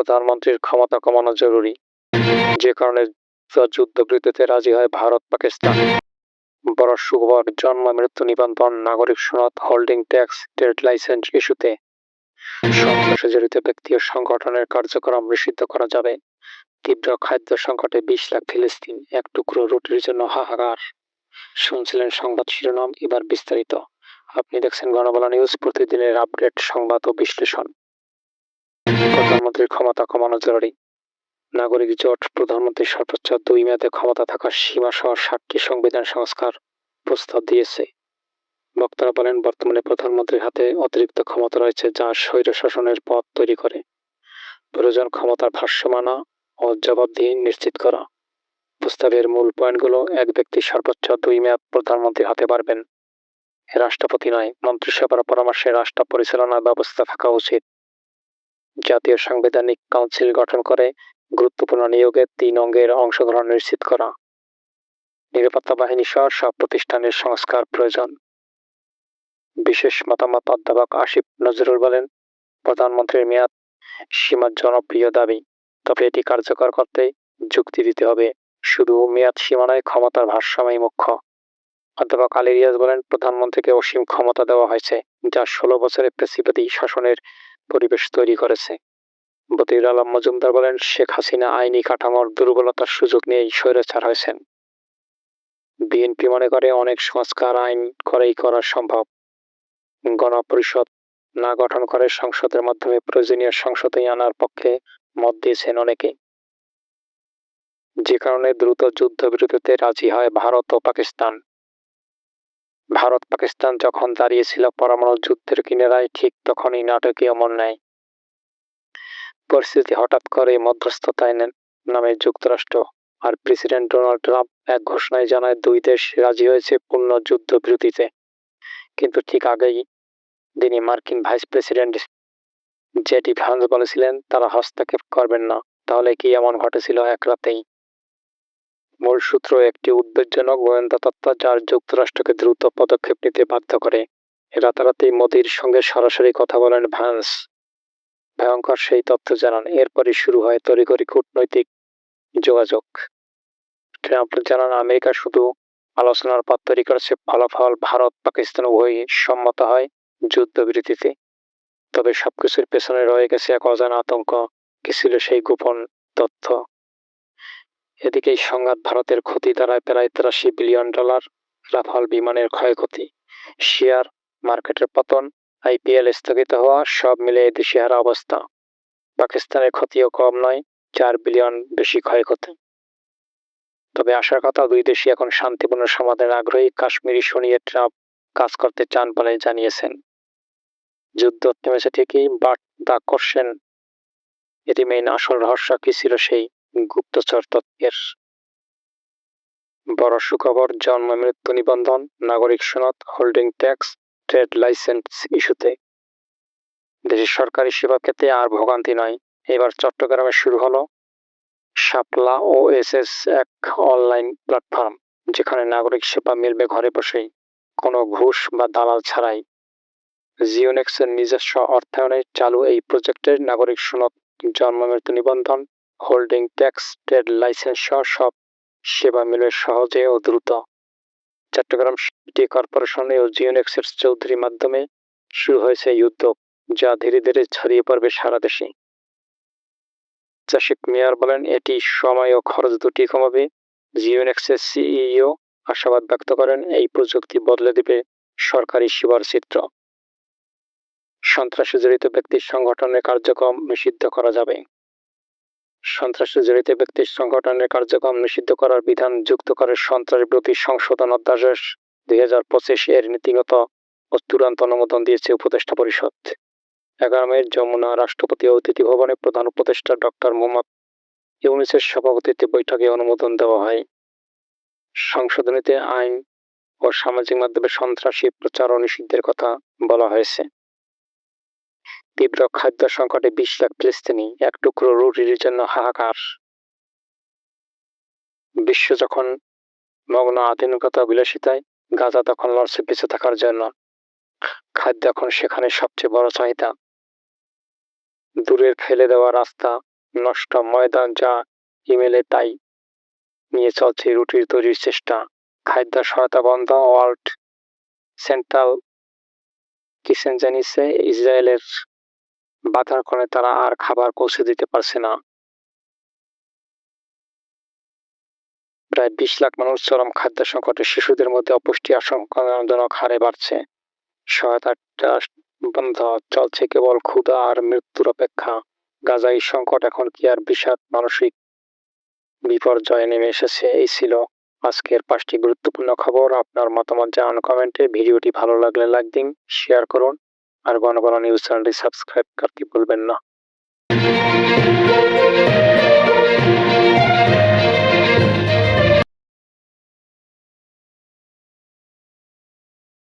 প্রধানমন্ত্রীর ক্ষমতা কমানো জরুরি। যে কারণে যুদ্ধবিরতিতে রাজি হয় ভারত, পাকিস্তান। বড় সুখবর, জন্ম, মৃত্যু নিবন্ধন, নাগরিক সনদ, হোল্ডিং ট্যাক্স, ট্রেড লাইসেন্স ইস্যুতে সন্ত্রাসে জড়িত ব্যক্তি ও সংগঠনের কার্যক্রম নিষিদ্ধ করা যাবে। তীব্র খাদ্য সংকটে বিশ লাখ ফিলিস্তিন, এক টুকরো রুটির জন্য হাহাকার। শুনছিলেন সংবাদ শিরোনাম, এবার বিস্তারিত। আপনি দেখছেন গণবলা নিউজ, প্রতিদিনের আপডেট, সংবাদ ও বিশ্লেষণ। প্রধানমন্ত্রীর ক্ষমতা কমানো জরুরি। নাগরিক জোট প্রধানমন্ত্রী সর্বোচ্চ দুই মেয়াদে ক্ষমতা থাকার সীমা সহ সাতটি সংবিধান সংস্কার প্রস্তাব দিয়েছে। বক্তারা বলেন, বর্তমানে প্রধানমন্ত্রীর হাতে অতিরিক্ত ক্ষমতা রয়েছে যা স্বৈর শাসনের পথ তৈরি করে। প্রয়োজন ক্ষমতার ভাষ্যমানা ও জবাবদিহি নিশ্চিত করা। প্রস্তাবের মূল পয়েন্টগুলো, এক ব্যক্তি সর্বোচ্চ দুই মেয়াদ প্রধানমন্ত্রী হাতে পারবেন রাষ্ট্রপতি নয়, মন্ত্রিসভার পরামর্শে রাষ্ট্র পরিচালনার ব্যবস্থা থাকা উচিত। জাতীয় সাংবিধানিক কাউন্সিল গঠন করে গুরুত্বপূর্ণ নিয়োগে তিন অঙ্গের অংশগ্রহণ নিশ্চিত করা। নিরাপত্তা বাহিনী সহ সব প্রতিষ্ঠানের সংস্কার প্রয়োজন। বিশেষ মতামত অধ্যাপক আসিফ নজরুল বলেন, প্রধানমন্ত্রীর মেয়াদ সীমার জনপ্রিয় দাবি, তবে এটি কার্যকর করতে যুক্তি দিতে হবে। শুধু মেয়াদ সীমানায় ক্ষমতার ভারসাম্যই মুখ্য। অধ্যাপক আলী রিয়াজ বলেন, প্রধানমন্ত্রীকে অসীম ক্ষমতা দেওয়া হয়েছে, যা ষোলো বছরের প্রেসিপাতি শাসনের পরিবেশ তৈরি করেছে। বতির আলম মজুমদার বলেন, শেখ হাসিনা আইনি কাঠামোর দুর্বলতার সুযোগ নিয়েই স্বৈরাচার হয়েছেন। বিএনপি মনে করে, অনেক সংস্কার আইন করেই করা সম্ভব। গণপরিষদ না গঠন করে সংসদের মাধ্যমে প্রয়োজনীয় সংসদে আনার পক্ষে মত দিয়েছেন অনেকে। যে কারণে দ্রুত যুদ্ধবিরতিতে রাজি হয় ভারত ও পাকিস্তান। ভারত পাকিস্তান যখন দাঁড়িয়েছিল পরমাণু যুদ্ধের কিনারায়, ঠিক তখনই নাটকীয় মন নেয় পরিস্থিতি হঠাৎ করে মধ্যস্থতায় নামে যুক্তরাষ্ট্র আর প্রেসিডেন্ট ডোনাল্ড ট্রাম্প এক ঘোষণায় জানায়, দুই দেশ রাজি হয়েছে পূর্ণ যুদ্ধবিরতিতে কিন্তু ঠিক আগেই তিনি মার্কিন ভাইস প্রেসিডেন্ট জেটি ভ্যান্স বলেছিলেন, তারা হস্তক্ষেপ করবেন না। তাহলে কি এমন ঘটেছিল এক রাতেই? মূল সূত্র একটি উদ্বেগজনক গোয়েন্দা তত্ত্ব যার যুক্তরাষ্ট্রকে দ্রুত পদক্ষেপ নিতে বাধ্য করে। রাতারাতি মোদির সঙ্গে সরাসরি কথা বলেন ভ্যান্স। ভয়ঙ্কর সেই তথ্য জানান। এরপরই শুরু হয় তড়িঘড়ি কূটনৈতিক যোগাযোগ। ট্রাম্প জানান, আমেরিকা শুধু আলোচনার পথ তৈরি করেছে, ফলাফল ভারত, পাকিস্তান উভয়ই সম্মত হয় যুদ্ধবিরতিতে। তবে সবকিছুর পেছনে রয়ে গেছে এক অজানা আতঙ্ক। কি ছিল সেই গোপন তথ্য? এদিকে সংঘাত ভারতের ক্ষতি দাঁড়ায় প্রায় তেরাশি বিলিয়ন ডলার রাফাল বিমানের ক্ষয়ক্ষতি। শেয়ার মার্কেটের পতন, আইপিএল স্থগিত হওয়া, সব মিলে দিশেহারা অবস্থা। পাকিস্তানের ক্ষতিও কম নয়, চার বিলিয়ন বেশি ক্ষয়ক্ষতি। তবে আশার কথা, দুই দেশই এখন শান্তিপূর্ণ সমাধানের আগ্রহী। কাশ্মীরি শুনিয়ে ট্রাম্প কাজ করতে চান বলে জানিয়েছেন। যুদ্ধ থেমেছে ঠিকই বাট দা করছেন। এটি মেইন আসল রহস্য, কি ছিল সেই গুপ্তচর তত্ত্বের বড় সুখবর, জন্ম, মৃত্যু নিবন্ধন, নাগরিক সনদ হোল্ডিং ট্যাক্স ট্রেড লাইসেন্স ইস্যুতে। দেশের সরকারি সেবা ক্ষেত্রে আর ভোগান্তি নয়। এবার চট্টগ্রামে শুরু হলো শাপলা ও এস এস এক অনলাইন প্ল্যাটফর্ম যেখানে নাগরিক সেবা মিলবে ঘরে বসেই। কোনো ঘুষ বা দালাল ছাড়াই। জিওনেক্সের নিজস্ব অর্থায়নে চালু এই প্রজেক্টের নাগরিক সনদ, জন্ম, মৃত্যু নিবন্ধন হোল্ডিং ট্যাক্স ট্রেড লাইসেন্স সহ সব সেবা মিলে সহজে ও দ্রুত। চট্টগ্রাম সিটি কর্পোরেশন ও জিওনেক্সের চৌধুরী মাধ্যমে শুরু হয়েছে এই উদ্যোগ, যা ধীরে ধীরে ছড়িয়ে পড়বে সারা দেশে। চাষিক মেয়র বলেন, এটি সময় ও খরচ দুটি কমাবে। জিওনেক্সের সিইও আশাবাদ ব্যক্ত করেন, এই প্রযুক্তি বদলে দেবে সরকারি সেবার চিত্র। সন্ত্রাসে জড়িত ব্যক্তির সংগঠনের কার্যক্রম নিষিদ্ধ করা যাবে। সন্ত্রাসে জড়িত ব্যক্তির সংগঠনের কার্যক্রম নিষিদ্ধ করার বিধান যুক্ত করে সন্ত্রাস বিরোধী সংশোধন অধ্যাদেশ দুই হাজার পঁচিশ এর নীতিগত ও চূড়ান্ত অনুমোদন দিয়েছে উপদেষ্টা পরিষদ। এগারো যমুনা রাষ্ট্রপতি অতিথি ভবনে প্রধান উপদেষ্টা ডক্টর মোহাম্মদ ইউনিসের সভাপতিত্বে বৈঠকে অনুমোদন দেওয়া হয়। সংশোধনীতে আইন ও সামাজিক মাধ্যমে সন্ত্রাসী প্রচার ও নিষিদ্ধের কথা বলা হয়েছে। তীব্র খাদ্য সংকটে বিশ লাখ ফিলিস্তিনি এক টুকরো রুটির জন্য হাহাকার। বিশ্ব যখন মগ্ন আধুনিকতা বিলাসিতায়, গাজা তখন লড়ছে বেঁচে থাকার জন্য। খাদ্য এখন সেখানে সবচেয়ে বড় চাহিদা। দূরের ফেলে দেওয়া রাস্তা, নষ্ট ময়দান যা ইমেলে তাই নিয়ে চলছে রুটির তৈরির চেষ্টা। খাদ্য সহায়তা বন্ধ, ওয়ার্ল্ড সেন্ট্রাল কিচেন জানিয়েছে, ইসরায়েলের বাধার কারণে তারা আর খাবার পৌঁছে দিতে পারছে না। প্রায় বিশ লাখ মানুষ চরম খাদ্য সংকটে শিশুদের মধ্যে অপুষ্টি আশঙ্কাজনক হারে বাড়ছে। সহায়তা বন্ধ, চলছে কেবল ক্ষুধা আর মৃত্যুর অপেক্ষা। গাজা এই সংকট এখন কি আর বিষাদ মানসিক বিপর্যয়ে নেমে এসেছে, এই ছিল আজকের পাঁচটি গুরুত্বপূর্ণ খবর। আপনার মতামত জানান কমেন্টে। ভিডিওটি ভালো লাগলে লাইক দিন, শেয়ার করুন। আর কোনো কোনো নিউজ চ্যানেলটি সাবস্ক্রাইব করতে ভুলবেন না।